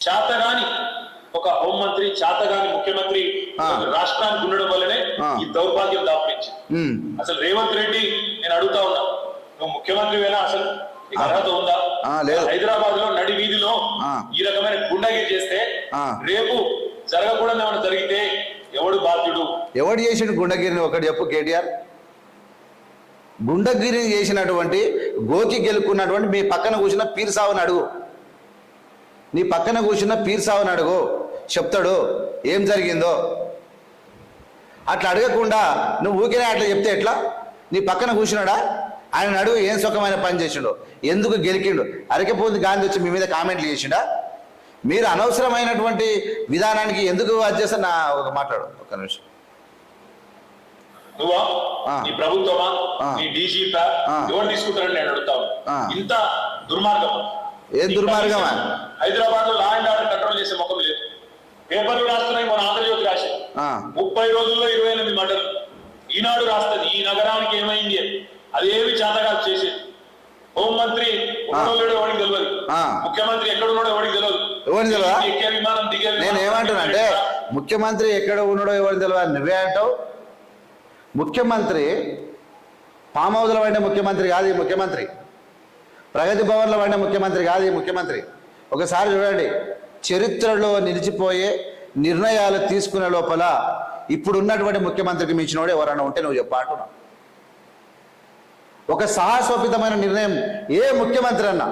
చేతగాని ఒక హోంమంత్రి చేతగాని ముఖ్యమంత్రి. రాష్ట్రానికి ఉండడం వల్లనే. ఈ దౌర్భాగ్యం దాపురించింది ఉమ్, అసలు రేవంత్ రెడ్డి నేను అడుగుతా ఉన్నా నువ్వు ముఖ్యమంత్రివేనా అసలు. అర్హత ఉందా. హైదరాబాద్లో నడి వీధిలో. ఈ రకమైన గుండగిరి చేస్తే. రేపు జరగకూడదు ఏమైనా జరిగితే ఎవడు బాధ్యుడు ఎవడు చేసిన గుండగిరిని ఒకటి చెప్పు కేటీఆర్ గుండగిరి చేసినటువంటి గోకి గెలుక్కున్నటువంటి మీ పక్కన కూర్చున్న పీర్ సావుని అడుగు నీ పక్కన కూర్చున్న పీర్ సావుని అడుగు. చెప్తాడు ఏం జరిగిందో? అట్లా అడగకుండా నువ్వు ఊరికే అట్లా చెప్తే ఎట్లా? నీ పక్కన కూర్చున్నాడా? ఆయన అడుగు ఏం సుఖమైన పని చేసిండు? ఎందుకు గెలికిండు? అరకపోతే గాంధీ వచ్చి మీ మీద కామెంట్లు చేసిండా? మీరు అనవసరమైనటువంటి విధానానికి ఎందుకు అది చేస్తా? నా ఒక మాట్లాడు ఒక నిమిషం. నువ్వా. నీ ప్రభుత్వమా. నీ డీజీపా. ఎవరు తీసుకుంటారని నేను. ఇంత దుర్మార్గం. ఏం దుర్మార్గమా? హైదరాబాద్లో లా అండ్ ఆర్డర్ కంట్రోల్ చేసే ముఖం లేదు. పేపర్లు రాస్తున్నాయి మన ఆంధ్రజ్యోతి రాశారు. ముప్పై రోజుల్లో ఇరవై ఎనిమిది మర్డర్లు ఈనాడు రాస్తుంది ఈ నగరానికి ఏమైంది అని. అదేమి చేతగా చేసేది. హోంమంత్రి లేడో ఎవరికి తెలియదు. ముఖ్యమంత్రి ఎక్కడ ఉన్నాడో ఎవరికి తెలియదు ఎవరికి తెలియదా? ఎక్కే విమానం దిగే నేను ఏమంటున్నా అంటే ముఖ్యమంత్రి ఎక్కడ ఉన్నాడో ఎవరు తెలియదు నువ్వే అంటావు? ముఖ్యమంత్రి హౌస్లో పడిన ముఖ్యమంత్రి కాదు ఈ ముఖ్యమంత్రి. ప్రగతి భవన్లో పడిన ముఖ్యమంత్రి కాదు ఈ ముఖ్యమంత్రి. ఒకసారి చూడండి చరిత్రలో నిలిచిపోయే నిర్ణయాలు తీసుకునే లోపల ఇప్పుడు ఉన్నటువంటి ముఖ్యమంత్రికి మించినోడు ఎవరైనా ఉంటే నువ్వు చెప్పు ఒక సాహసోపితమైన నిర్ణయం ఏ ముఖ్యమంత్రి అన్నా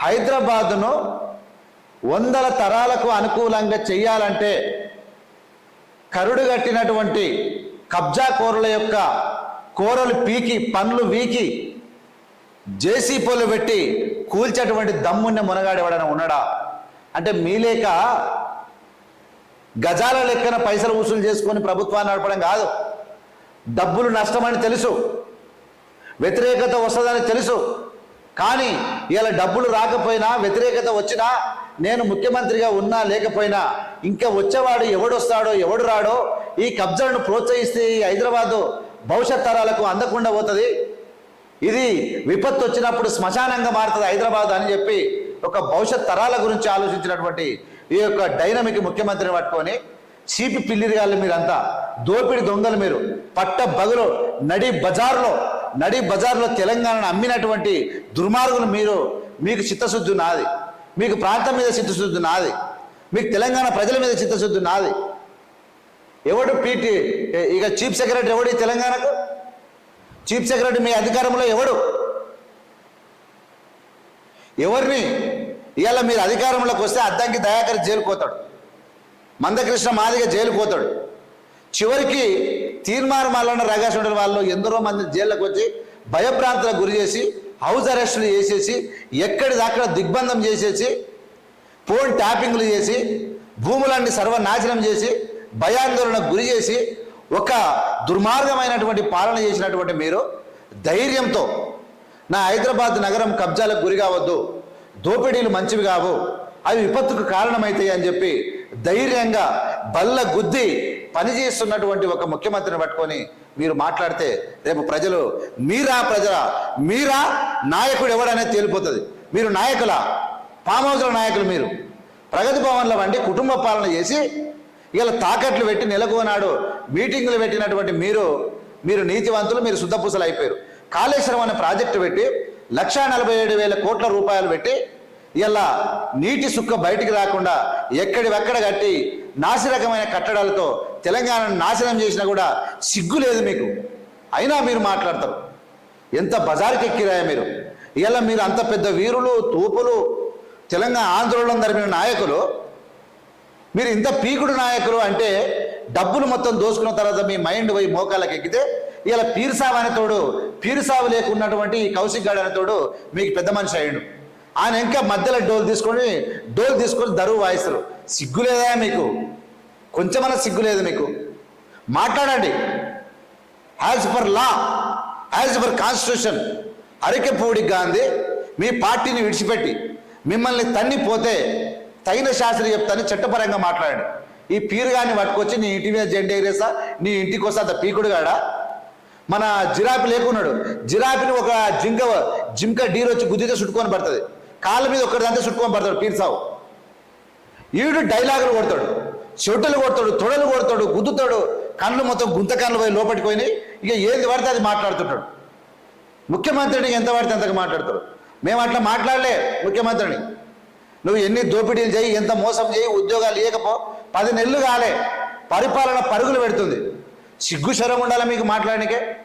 హైదరాబాదును వందల తరాలకు అనుకూలంగా చెయ్యాలంటే కరుడు కట్టినటువంటి కబ్జా కోరల యొక్క కోరలు పీకి పండ్లు వీకి జేసీపోలు పెట్టి కూల్చేటువంటి దమ్మున్న మునగాడు ఉన్నాడా? అంటే మీలేక గజాల లెక్కన పైసలు వసూలు చేసుకొని ప్రభుత్వాన్ని నడపడం కాదు. డబ్బులు నష్టమని తెలుసు. వ్యతిరేకత వస్తుందని తెలుసు. కానీ ఇలా డబ్బులు రాకపోయినా వ్యతిరేకత వచ్చినా నేను ముఖ్యమంత్రిగా ఉన్నా లేకపోయినా ఇంకా వచ్చేవాడు ఎవడొస్తాడో ఎవడు రాడో ఈ కబ్జాలను ప్రోత్సహిస్తే ఈ హైదరాబాదు భవిష్యత్ తరాలకు అందకుండా పోతుంది. ఇది విపత్తు వచ్చినప్పుడు శ్మశానంగా మారుతుంది హైదరాబాద్ అని చెప్పి ఒక భవిష్యత్ తరాల గురించి ఆలోచించినటువంటి ఈ యొక్క డైనమిక్ ముఖ్యమంత్రిని పట్టుకొని చీపి పిల్లిరిగాళ్ళు మీరంతా దోపిడి దొంగలు మీరు పట్ట బగులు నడి బజార్లో నడి బజార్లో తెలంగాణను అమ్మినటువంటి దుర్మార్గులు మీరు మీకు చిత్తశుద్ధి నాది మీకు ప్రాంతం మీద చిత్తశుద్ధి నాది మీకు తెలంగాణ ప్రజల మీద చిత్తశుద్ధి నాది. ఎవడు పీటీ ఇక చీఫ్ సెక్రటరీ ఎవడు తెలంగాణకు? చీఫ్ సెక్రటరీ మీ అధికారంలో ఎవడు? ఎవరిని? ఇవాళ మీరు అధికారంలోకి వస్తే అద్దంకి దయాకర్ జైలుకోతాడు మందకృష్ణ మాదిగ జైలుకోతాడు చివరికి తీర్మాన మల్లన్న రగాసుండల వాళ్ళు ఎందరో మంది జైళ్ళకు వచ్చి భయభ్రాంతులకు గురి చేసి హౌస్ అరెస్టులు చేసేసి ఎక్కడి దాకా దిగ్బంధం చేసేసి ఫోన్ ట్యాపింగ్లు చేసి భూములన్నీ సర్వనాశనం చేసి భయాందోళనకు గురి చేసి ఒక దుర్మార్గమైనటువంటి పాలన చేసినటువంటి మీరు ధైర్యంతో నా హైదరాబాద్ నగరం కబ్జాలకు గురి కావద్దు దోపిడీలు మంచివి కావు అవి విపత్తుకు కారణమవుతాయి అని చెప్పి ధైర్యంగా బల్ల గుద్ది పనిచేస్తున్నటువంటి ఒక ముఖ్యమంత్రిని పట్టుకొని మీరు మాట్లాడితే రేపు ప్రజలు మీరా ప్రజల మీరా నాయకుడు ఎవడనేది తేలిపోతుంది. మీరు నాయకుల? పామౌజుల నాయకులు మీరు. ప్రగతి భవన్ల వంటి కుటుంబ పాలన చేసి ఇలా తాకట్లు పెట్టి నెలకొన్నాడు మీటింగులు పెట్టినటువంటి మీరు మీరు నీతివంతులు మీరు శుద్ధపూసలు అయిపోయారు. కాళేశ్వరం అనే ప్రాజెక్టు పెట్టి లక్షా నలభై ఏడు వేల కోట్ల రూపాయలు పెట్టి ఇలా నీటి సుక్క బయటికి రాకుండా ఎక్కడివెక్కడ కట్టి నాసిరకమైన కట్టడాలతో తెలంగాణను నాశనం చేసినా కూడా సిగ్గు లేదు మీకు. అయినా మీరు మాట్లాడతారు. ఎంత బజార్కి ఎక్కిరాయా మీరు? ఇలా మీరు అంత పెద్ద వీరులు తూపులు తెలంగాణ ఆందోళన జరిపిన నాయకులు మీరు ఇంత పీకుడు నాయకులు అంటే డబ్బులు మొత్తం దోసుకున్న తర్వాత మీ మైండ్ పోయి మోకాళ్ళకి ఎక్కితే ఇలా పీరుసావు అనే తోడు పీరుసావు లేకున్నటువంటి ఈ కౌశిక్ గాడు అనే తోడు మీకు పెద్ద మనిషి అయ్యాడు. ఆయన ఇంకా మధ్యలో డోల్ తీసుకొని డోల్ తీసుకొని దరువు వాయిస్తారు. సిగ్గు లేదా మీకు? కొంచెమన్నా సిగ్గు లేదు మీకు. మాట్లాడండి. As per law as per constitution Arikepudi Gandhi మీ పార్టీని విడిచిపెట్టి మిమ్మల్ని తన్నిపోతే తగిన శాస్త్రి చెప్తాను చట్టపరంగా మాట్లాడండి. ఈ పీరుగాన్ని పట్టుకొచ్చి నీ ఇంటి మీద జెండా ఎగరేసా నీ ఇంటికి వస్తా అంత పీకుడు కాడా మన జిరాఫీ లేకున్నాడు. జిరాఫీని ఒక జింక జింక డీర్ వచ్చి గుద్దితే చుట్టుకొని పడుతుంది. కాళ్ళ మీద ఒక్కడిదంతా చుట్టుకొని పడతాడు పీర్సావు ఈడు డైలాగులు కొడతాడు చెట్టులు కొడతాడు తొడలు కొడతాడు గుద్దుతాడు. కళ్ళు మొత్తం గుంత కళ్ళు పోయి లోపలికి పోయినాయి. ఇక ఏది పడితే అది మాట్లాడుతుంటాడు. ముఖ్యమంత్రిని ఎంత పడితే అంతగా మాట్లాడతాడు. మేము అట్లా మాట్లాడలే ముఖ్యమంత్రిని. నువ్వు ఎన్ని దోపిడీలు చేయి ఎంత మోసం చేయి ఉద్యోగాలు ఇవ్వకపో పది నెలలు కాలే. పరిపాలన పరుగులు పెడుతుంది. సిగ్గు శరం ఉండాలి మీకు మాట్లాడనికే?